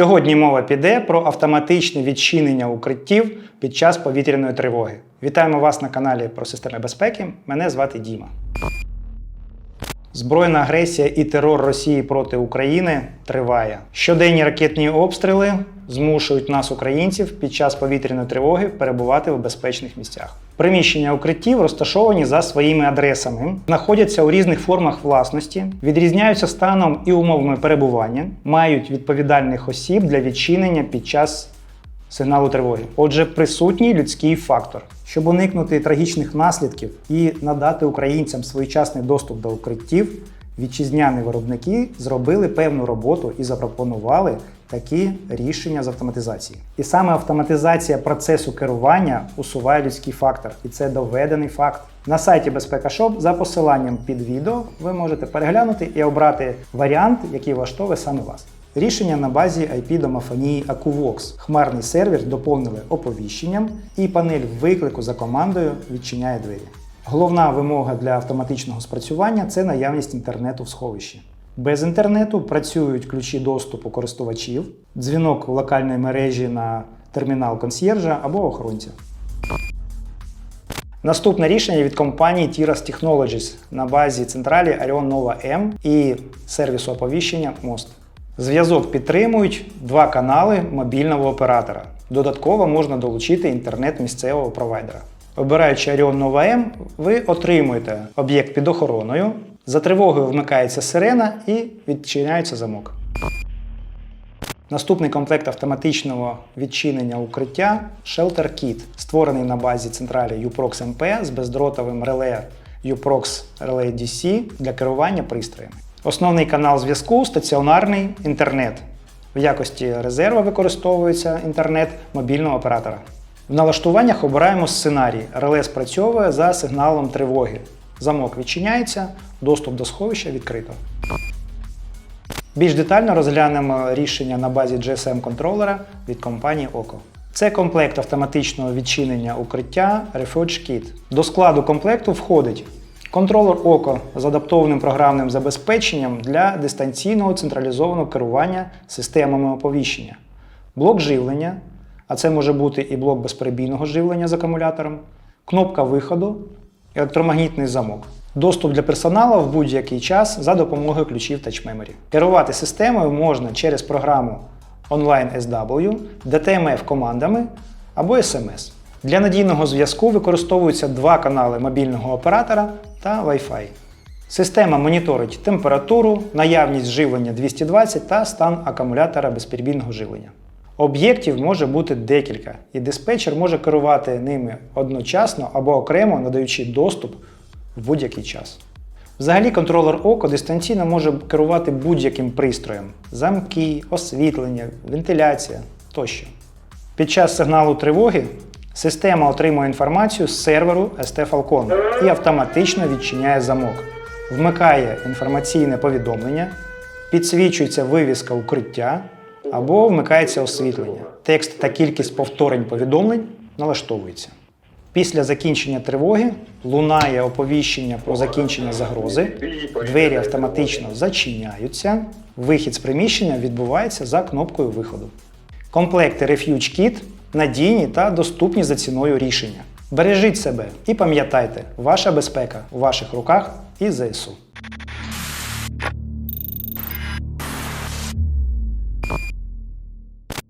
Сьогодні мова піде про автоматичне відчинення укриттів під час повітряної тривоги. Вітаємо вас на каналі про системи безпеки. Мене звати Діма. Збройна агресія і терор Росії проти України триває. Щоденні ракетні обстріли змушують нас, українців, під час повітряної тривоги перебувати в безпечних місцях. Приміщення укриттів розташовані за своїми адресами, знаходяться у різних формах власності, відрізняються станом і умовами перебування, мають відповідальних осіб для відчинення під час сигналу тривоги. Отже, присутній людський фактор. Щоб уникнути трагічних наслідків і надати українцям своєчасний доступ до укриттів, вітчизняні виробники зробили певну роботу і запропонували такі рішення з автоматизації. І саме автоматизація процесу керування усуває людський фактор, і це доведений факт. На сайті Безпека Шоп за посиланням під відео ви можете переглянути і обрати варіант, який влаштовує саме вас. Рішення на базі IP-домофонії AcuVox. Хмарний сервер доповнили оповіщенням, і панель виклику за командою відчиняє двері. Головна вимога для автоматичного спрацювання це наявність інтернету в сховищі. Без інтернету працюють ключі доступу користувачів, дзвінок в локальної мережі на термінал консьєржа або охоронця. Наступне рішення від компанії Tiras Technologies на базі централі Arion Nova M і сервісу оповіщення Most. Зв'язок підтримують два канали мобільного оператора. Додатково можна долучити інтернет місцевого провайдера. Обираючи Arion Nova M, ви отримуєте об'єкт під охороною. За тривогою вмикається сирена і відчиняється замок. Наступний комплект автоматичного відчинення укриття Shelter Kit, створений на базі централі UPROX MP з бездротовим реле UPROX Relay DC для керування пристроями. Основний канал зв'язку стаціонарний інтернет. В якості резерва використовується інтернет мобільного оператора. В налаштуваннях обираємо сценарій. Реле спрацьовує за сигналом тривоги. Замок відчиняється, доступ до сховища відкрито. Більш детально розглянемо рішення на базі GSM-контролера від компанії OCO. Це комплект автоматичного відчинення укриття Refuge Kit. До складу комплекту входить контролер OCO з адаптованим програмним забезпеченням для дистанційного централізованого керування системами оповіщення, блок живлення, а це може бути і блок безперебійного живлення з акумулятором, кнопка виходу, електромагнітний замок. Доступ для персоналу в будь-який час за допомогою ключів Touch Memory. Керувати системою можна через програму Online SW, DTMF командами або SMS. Для надійного зв'язку використовуються два канали мобільного оператора та Wi-Fi. Система моніторить температуру, наявність живлення 220 та стан акумулятора безперебійного живлення. Об'єктів може бути декілька, і диспетчер може керувати ними одночасно або окремо надаючи доступ в будь-який час. Взагалі, контролер око дистанційно може керувати будь-яким пристроєм: замки, освітлення, вентиляція тощо. Під час сигналу тривоги система отримує інформацію з серверу ST Falcon і автоматично відчиняє замок, вмикає інформаційне повідомлення, підсвічується вивіска укриття або вмикається освітлення. Текст та кількість повторень повідомлень налаштовується. Після закінчення тривоги лунає оповіщення про закінчення загрози, двері автоматично зачиняються, вихід з приміщення відбувається за кнопкою виходу. Комплекти Refuge Kit надійні та доступні за ціною рішення. Бережіть себе і пам'ятайте, ваша безпека у ваших руках і ЗСУ.